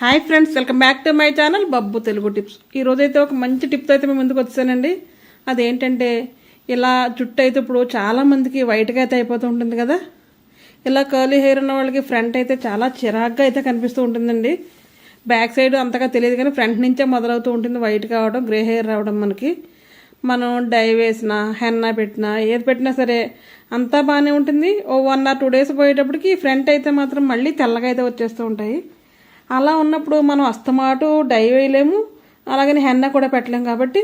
Hi friends welcome back to my channel Babbu Telugu tips. ఈ అయితే ఒక మంచి టిప్తో అయితే మేము ముందుకు వచ్చానండి. అదేంటంటే ఇలా జుట్టు అయితే ఇప్పుడు చాలామందికి వైట్గా అయితే అయిపోతూ ఉంటుంది కదా. ఇలా కర్లీ హెయిర్ ఉన్న వాళ్ళకి ఫ్రంట్ అయితే చాలా చిరాగ్గా అయితే కనిపిస్తూ ఉంటుందండి. బ్యాక్ సైడ్ అంతగా తెలియదు కానీ ఫ్రంట్ నుంచే మొదలవుతూ ఉంటుంది వైట్ కావడం గ్రే హెయిర్ రావడం మనకి. మనం డై వేసినా హెన్నా పెట్టినా ఏది పెట్టినా సరే అంతా బాగానే ఉంటుంది. ఓ వన్ ఆర్ టూ డేస్ పోయేటప్పటికి ఫ్రంట్ అయితే మాత్రం మళ్ళీ తెల్లగా అయితే వచ్చేస్తూ ఉంటాయి. అలా ఉన్నప్పుడు మనం అస్తమాటు డై వేయలేము అలాగని హెన్న కూడా పెట్టలేము కాబట్టి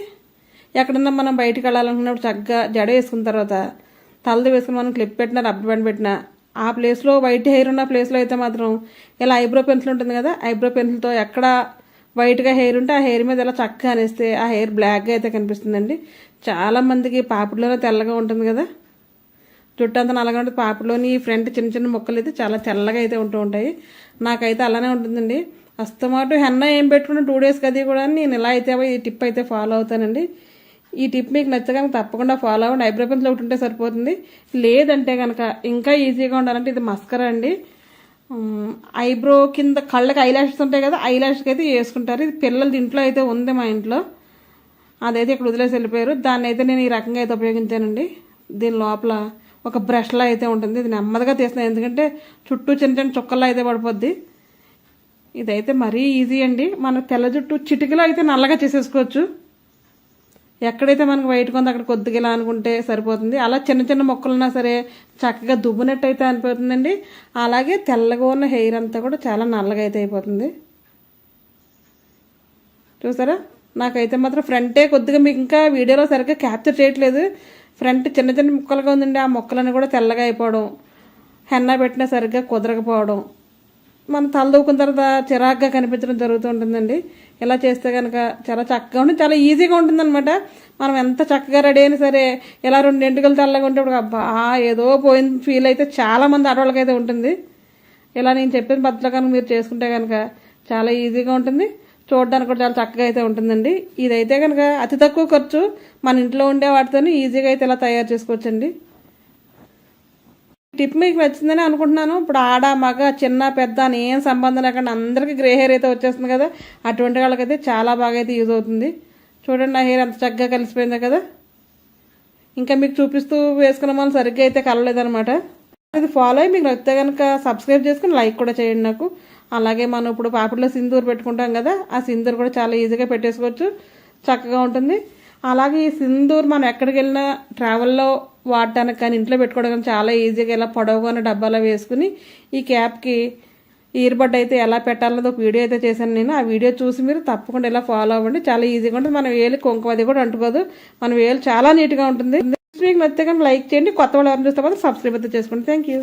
ఎక్కడన్నా మనం బయటికి వెళ్ళాలనుకున్నప్పుడు చక్కగా జడ వేసుకున్న తర్వాత తలది వేసుకుని మనం క్లిప్ పెట్టినా రబ్బర్ బ్యాండ్ పెట్టినా ఆ ప్లేస్లో వైట్ హెయిర్ ఉన్న ప్లేస్లో అయితే మాత్రం ఇలా ఐబ్రో పెన్సిల్ ఉంటుంది కదా ఐబ్రో పెన్సిల్తో ఎక్కడ వైట్గా హెయిర్ ఉంటే ఆ హెయిర్ మీద ఇలా చక్కగా అనేస్తే ఆ హెయిర్ బ్లాక్గా అయితే కనిపిస్తుందండి. చాలా మందికి పాపిడిలోనే తెల్లగా ఉంటుంది కదా. జుట్టు అంతా నల్లగా ఉంటుంది. ఈ ఫ్రంట్ చిన్న చిన్న మొక్కలు అయితే చాలా తెల్లగా అయితే ఉంటూ ఉంటాయి. నాకైతే అలానే ఉంటుందండి. అస్తమాటు హెన్న ఏం పెట్టుకున్న టూ డేస్కి అది కూడా నేను ఇలా అయితే ఈ టిప్ అయితే ఫాలో అవుతానండి. ఈ టిప్ మీకు నచ్చగానే తప్పకుండా ఫాలో అవ్వండి. ఐబ్రో పెన్సిల్ ఒకటి ఉంటే సరిపోతుంది. లేదంటే కనుక ఇంకా ఈజీగా ఉండాలంటే ఇది మస్కరా అండి. ఐబ్రో కింద కళ్ళకి ఐలాషెస్ ఉంటాయి కదా ఐలాషెస్కి అయితే వేసుకుంటారు. ఇది పిల్లల ఇంట్లో అయితే ఉంది మా ఇంట్లో. అదైతే ఇక్కడ వదిలేసి వెళ్ళిపోయారు. దాన్ని అయితే నేను ఈ రకంగా అయితే ఉపయోగించానండి. దీని లోపల ఒక బ్రష్లా అయితే ఉంటుంది. ఇది నెమ్మదిగా తీస్తున్నాను ఎందుకంటే చుట్టూ చిన్న చిన్న చుక్కల్లో అయితే పడిపోద్ది. ఇదైతే మరీ ఈజీ అండి. మన తెల్ల జుట్టు చిటికలో అయితే నల్లగా చేసేసుకోవచ్చు. ఎక్కడైతే మనకు వైట్ కొంది అక్కడ కొద్దిగా ఇలా అనుకుంటే సరిపోతుంది. అలా చిన్న చిన్న మొక్కలున్నా సరే చక్కగా దుబ్బునట్టు అయితే అనిపోతుందండి. అలాగే తెల్లగా ఉన్న హెయిర్ అంతా కూడా చాలా నల్లగా అయితే అయిపోతుంది. చూసారా? నాకైతే మాత్రం ఫ్రంటే కొద్దిగా మీకు ఇంకా వీడియోలో సరిగ్గా క్యాప్చర్ చేయట్లేదు. ఫ్రంట్ చిన్న చిన్న ముక్కలుగా ఉందండి. ఆ మొక్కలన్నీ కూడా తెల్లగా అయిపోవడం. హెన్నా పెట్టినా సరిగ్గా కుదరకపోవడం. మనం తలదూకున్న తర్వాత చిరాగ్గా కనిపించడం జరుగుతూ ఉంటుందండి. ఇలా చేస్తే కనుక చాలా చక్కగా ఉంటుంది చాలా ఈజీగా ఉంటుందన్నమాట. మనం ఎంత చక్కగా రెడీ అయినా సరే ఇలా రెండు తెల్లగా ఉంటే ఇప్పుడు అబ్బా ఏదో పోయింది ఫీల్ అయితే చాలామంది ఆడవాళ్ళకైతే ఉంటుంది. ఇలా నేను చెప్పిన పద్ధతిలో కనుక మీరు చేసుకుంటే కనుక చాలా ఈజీగా ఉంటుంది. చూడడానికి కూడా చాలా చక్కగా అయితే ఉంటుందండి. ఇదైతే కనుక అతి తక్కువ ఖర్చు మన ఇంట్లో ఉండే వాటితో ఈజీగా అయితే ఇలా తయారు చేసుకోవచ్చండి. టిప్ మీకు నచ్చిందని అనుకుంటున్నాను. ఇప్పుడు ఆడ మగ చిన్న పెద్ద అని ఏం సంబంధం లేకుండా అందరికీ గ్రే హెయిర్ అయితే వచ్చేస్తుంది కదా. అటువంటి వాళ్ళకైతే చాలా బాగా అయితే యూజ్ అవుతుంది. చూడండి నా హెయిర్ ఎంత చక్కగా కలిసిపోయిందో కదా. ఇంకా మీకు చూపిస్తూ వేసుకున్న వాళ్ళు సరిగ్గా అయితే కలలేదనమాట ఇది ఫాలో అయ్యి మీకు నచ్చితే కనుక సబ్స్క్రైబ్ చేసుకుని లైక్ కూడా చేయండి నాకు. అలాగే మనం ఇప్పుడు పాపిడిలో సింధూరు పెట్టుకుంటాం కదా ఆ సింధూర్ కూడా చాలా ఈజీగా పెట్టేసుకోవచ్చు. చక్కగా ఉంటుంది. అలాగే ఈ సింధూర్ మనం ఎక్కడికి వెళ్ళినా ట్రావెల్లో వాడటానికి కానీ ఇంట్లో పెట్టుకోవడం చాలా ఈజీగా ఇలా పొడవుగా డబ్బాలో వేసుకుని ఈ క్యాప్కి ఇయర్బడ్ అయితే ఎలా పెట్టాలన్నది ఒక వీడియో అయితే చేశాను నేను. ఆ వీడియో చూసి మీరు తప్పకుండా ఇలా ఫాలో అవ్వండి. చాలా ఈజీగా ఉంటుంది. మన వేలు కుంకుమ అది కూడా అంటుకోదు. మన వేలు చాలా నీట్గా ఉంటుంది. మీకు నచ్చితే కానీ లైక్ చేయండి. కొత్త వాళ్ళు ఎవరైనా చూస్తే సబ్స్క్రైబ్ అయితే చేసుకోండి. Thank you